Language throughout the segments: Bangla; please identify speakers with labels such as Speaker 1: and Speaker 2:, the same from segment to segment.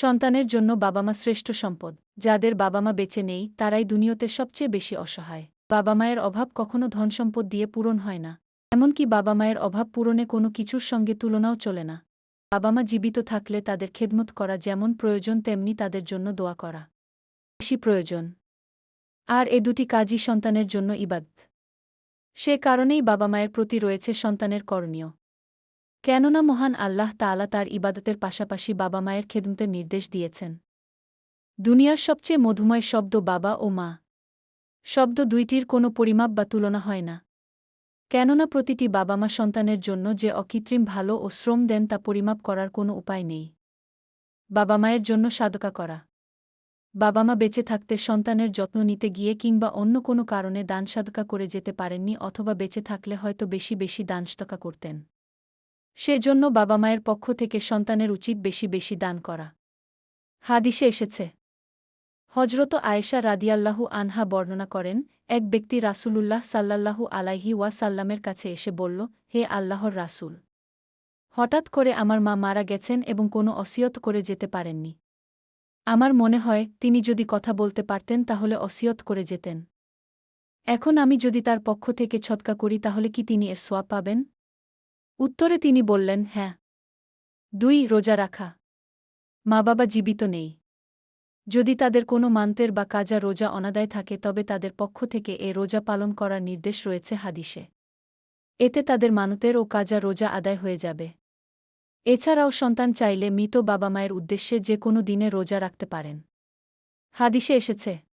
Speaker 1: সন্তানের জন্য বাবা মা শ্রেষ্ঠ সম্পদ। যাদের বাবা মা বেঁচে নেই, তারাই দুনিয়তে সবচেয়ে বেশি অসহায়। বাবা মায়ের অভাব কখনো ধনসম্পদ দিয়ে পূরণ হয় না। এমনকি বাবা মায়ের অভাব পূরণে কোনো কিছুর সঙ্গে তুলনাও চলে না। বাবা মা জীবিত থাকলে তাদের খেদমত করা যেমন প্রয়োজন, তেমনি তাদের জন্য দোয়া করা বেশি প্রয়োজন। আর এ দুটি কাজই সন্তানের জন্য ইবাদ সে কারণেই বাবা মায়ের প্রতি রয়েছে সন্তানের করণীয়। কেননা মহান আল্লাহ তাআলা তার ইবাদতের পাশাপাশি বাবা মায়ের খেদমতের নির্দেশ দিয়েছেন। দুনিয়ার সবচেয়ে মধুময় শব্দ বাবা ও মা। শব্দ দুইটির কোনো পরিমাপ বা তুলনা হয় না। কেননা প্রতিটি বাবা মা সন্তানের জন্য যে অকৃত্রিম ভালো ও শ্রম দেন তা পরিমাপ করার কোনো উপায় নেই। বাবা মায়ের জন্য সাদকা করা। বাবা মা বেঁচে থাকতে সন্তানের যত্ন নিতে গিয়ে কিংবা অন্য কোনো কারণে দান সাদকা করে যেতে পারেননি অথবা বেঁচে থাকলে হয়তো বেশি বেশি দান সাদকা করতেন। সেজন্য বাবা মায়ের পক্ষ থেকে সন্তানের উচিত বেশি বেশি দান করা। হাদিসে এসেছে হজরত আয়েশা রাদিয়াল্লাহু আনহা বর্ণনা করেন, এক ব্যক্তি রাসূলুল্লাহ সাল্লাল্লাহু আলাইহি ওয়াসাল্লামের কাছে এসে বলল, হে আল্লাহর রাসূল, হঠাৎ করে আমার মা মারা গেছেন এবং কোনো অসিয়ত করে যেতে পারেননি। আমার মনে হয় তিনি যদি কথা বলতে পারতেন তাহলে অসিয়ত করে যেতেন। এখন আমি যদি তার পক্ষ থেকে ছৎকা করি তাহলে কি তিনি এর সোয়াব পাবেন? উত্তরে তিনি বললেন হ্যাঁ। দুই, রোজা রাখা। মা বাবা জীবিত নেই। যদি তাদের কোনো মান্তের বা কাজা রোজা অনাদায় থাকে, তবে তাদের পক্ষ থেকে এ রোজা পালন করার নির্দেশ রয়েছে হাদিসে। এতে তাদের মানতের ও কাজা রোজা আদায় হয়ে যাবে। এছাড়াও সন্তান চাইলে মৃত বাবা মায়ের উদ্দেশ্যে যে কোনো দিনে রোজা রাখতে পারেন। হাদিসে এসেছে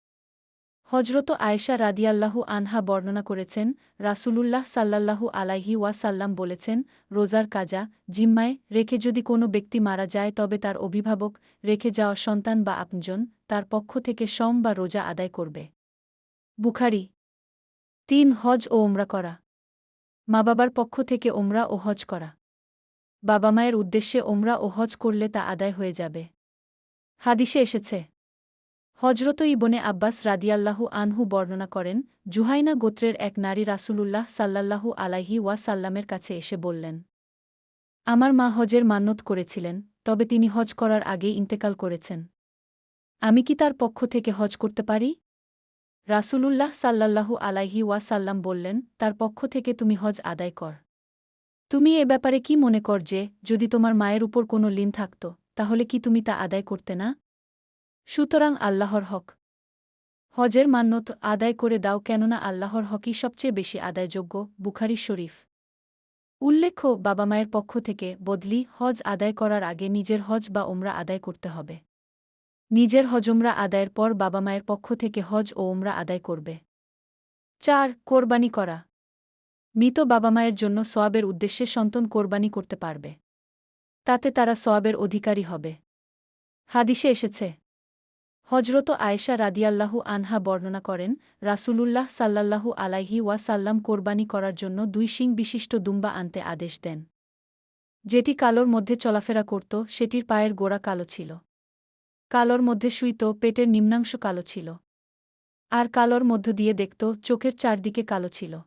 Speaker 1: হজরত আয়েশা রাদিয়াল্লাহু আনহা বর্ণনা করেছেন, রাসূলুল্লাহ সাল্লাল্লাহু আলাইহি ওয়াসাল্লাম বলেছেন, রোজার কাজা, জিম্মায় রেখে যদি কোনো ব্যক্তি মারা যায় তবে তার অভিভাবক, রেখে যাওয়া সন্তান বা আপনজন, তার পক্ষ থেকে সম বা রোজা আদায় করবে। বুখারি তিন, হজ ও ওমরা করা। মা বাবার পক্ষ থেকে ওমরা ও হজ করা। বাবা মায়ের উদ্দেশ্যে ওমরা ও হজ করলে তা আদায় হয়ে যাবে। হাদিসে এসেছে হজরত ইবনে আব্বাস রাদিয়াল্লাহু আনহু বর্ণনা করেন, জুহাইনা গোত্রের এক নারী রাসূলুল্লাহ সাল্লাল্লাহু আলাইহি ওয়া সাল্লামের কাছে এসে বললেন, আমার মা হজের মান্যত করেছিলেন, তবে তিনি হজ করার আগে ইন্তেকাল করেছেন। আমি কি তার পক্ষ থেকে হজ করতে পারি? রাসূলুল্লাহ সাল্লাল্লাহু আলাইহি ওয়া সাল্লাম বললেন, তার পক্ষ থেকে তুমি হজ আদায় কর। তুমি এ ব্যাপারে কি মনে কর যে, যদি তোমার মায়ের উপর কোনো লিন থাকত, তাহলে কি তুমি তা আদায় করতে না? সুতরাং আল্লাহর হক। হজের মান্যত আদায় করে দাও কেননা আল্লাহর হকই সবচেয়ে বেশি আদায়যোগ্য, বুখারি শরীফ। উল্লেখ্য, বাবা মায়ের পক্ষ থেকে বদলি হজ আদায় করার আগে নিজের হজ বা ওমরা আদায় করতে হবে। নিজের হজমরা আদায়ের পর বাবা মায়ের পক্ষ থেকে হজ ও ওমরা আদায় করবে। চার, কোরবানি করা। মৃত বাবা মায়ের জন্য সোয়াবের উদ্দেশ্যে সন্তান কোরবানি করতে পারবে। তাতে তারা সোয়াবের অধিকারী হবে। হাদিসে এসেছে হজরত আয়েশা রাদিয়াল্লাহু আনহা বর্ণনা করেন, রাসূলুল্লাহ সাল্লাল্লাহু আলাইহি ওয়াসাল্লাম কোরবানি করার জন্য দুই শিং বিশিষ্ট দুম্বা আনতে আদেশ দেন। যেটি কালোর মধ্যে চলাফেরা করত, সেটির পায়ের গোড়া কালো ছিল। কালোর মধ্যে শুইত, পেটের নিম্নাংশ কালো ছিল। আর কালোর মধ্য দিয়ে দেখত, চোখের চারদিকে কালো ছিল।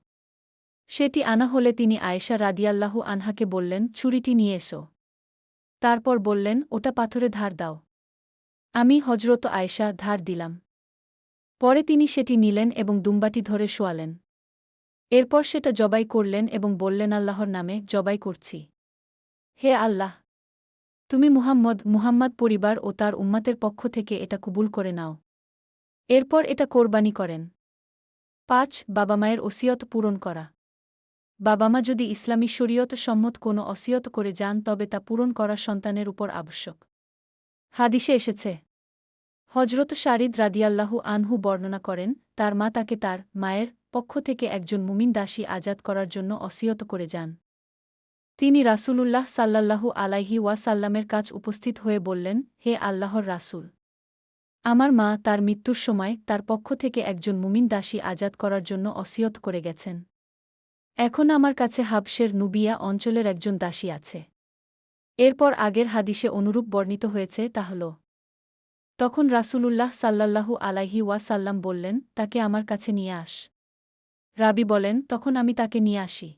Speaker 1: সেটি আনা হলে তিনি আয়েশা রাদিয়াল্লাহু আনহাকে বললেন, ছুরিটি নিয়ে এসো। তারপর বললেন, ওটা পাথরে ধার দাও। আমি হজরত আয়েশা ধার দিলাম। পরে তিনি সেটি নিলেন এবং দুম্বাটি ধরে শোয়ালেন। এরপর সেটা জবাই করলেন এবং বললেন, আল্লাহর নামে জবাই করছি। হে আল্লাহ, তুমি মুহাম্মদ মুহাম্মদ পরিবার ও তার উম্মাতের পক্ষ থেকে এটা কবুল করে নাও। এরপর এটা কোরবানি করেন। পাঁচ, বাবা মায়ের ওসিয়ত পূরণ করা। বাবা মা যদি ইসলামী শরীয়ত সম্মত কোনো অসিয়ত করে যান, তবে তা পূরণ করা সন্তানের উপর আবশ্যক। হাদিসে এসেছে হজরত শারিদ রাদিয়াল্লাহু আনহু বর্ণনা করেন, তার মা তাকে তার মায়ের পক্ষ থেকে একজন মুমিন দাসী আজাদ করার জন্য অসিয়ত করে যান। তিনি রাসূলুল্লাহ সাল্লাল্লাহু আলাইহি ওয়াসাল্লামের কাজ উপস্থিত হয়ে বললেন, হে আল্লাহর রাসূল! আমার মা তার মৃত্যুর সময় তার পক্ষ থেকে একজন মুমিন দাসী আজাদ করার জন্য অসিয়ত করে গেছেন। এখন আমার কাছে হাবসের নুবিয়া অঞ্চলের একজন দাসী আছে। এরপর আগের হাদিসে অনুরূপ বর্ণিত হয়েছে, তা হল তখন রাসূলুল্লাহ সাল্লাল্লাহু আলাইহি ওয়াসাল্লাম বললেন, তাকে আমার কাছে নিয়ে আস। রাবি বলেন, তখন আমি তাকে নিয়ে আসি।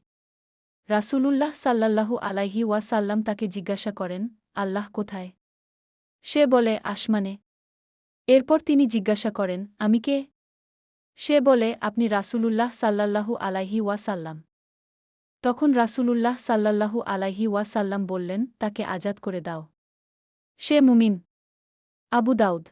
Speaker 1: রাসূলুল্লাহ সাল্লাল্লাহু আলাইহি ওয়াসাল্লাম তাকে জিজ্ঞাসা করেন, আল্লাহ কোথায়? সে বলে, আসমানে। এরপর তিনি জিজ্ঞাসা করেন, আমি কে? সে বলে, আপনি রাসূলুল্লাহ সাল্লাল্লাহু আলাইহি ওয়াসাল্লাম। তখন রাসূলুল্লাহ সাল্লাল্লাহু আলাইহি ওয়াসাল্লাম বললেন, তাকে আজাদ করে দাও। সে মুমিন। আবু দাউদ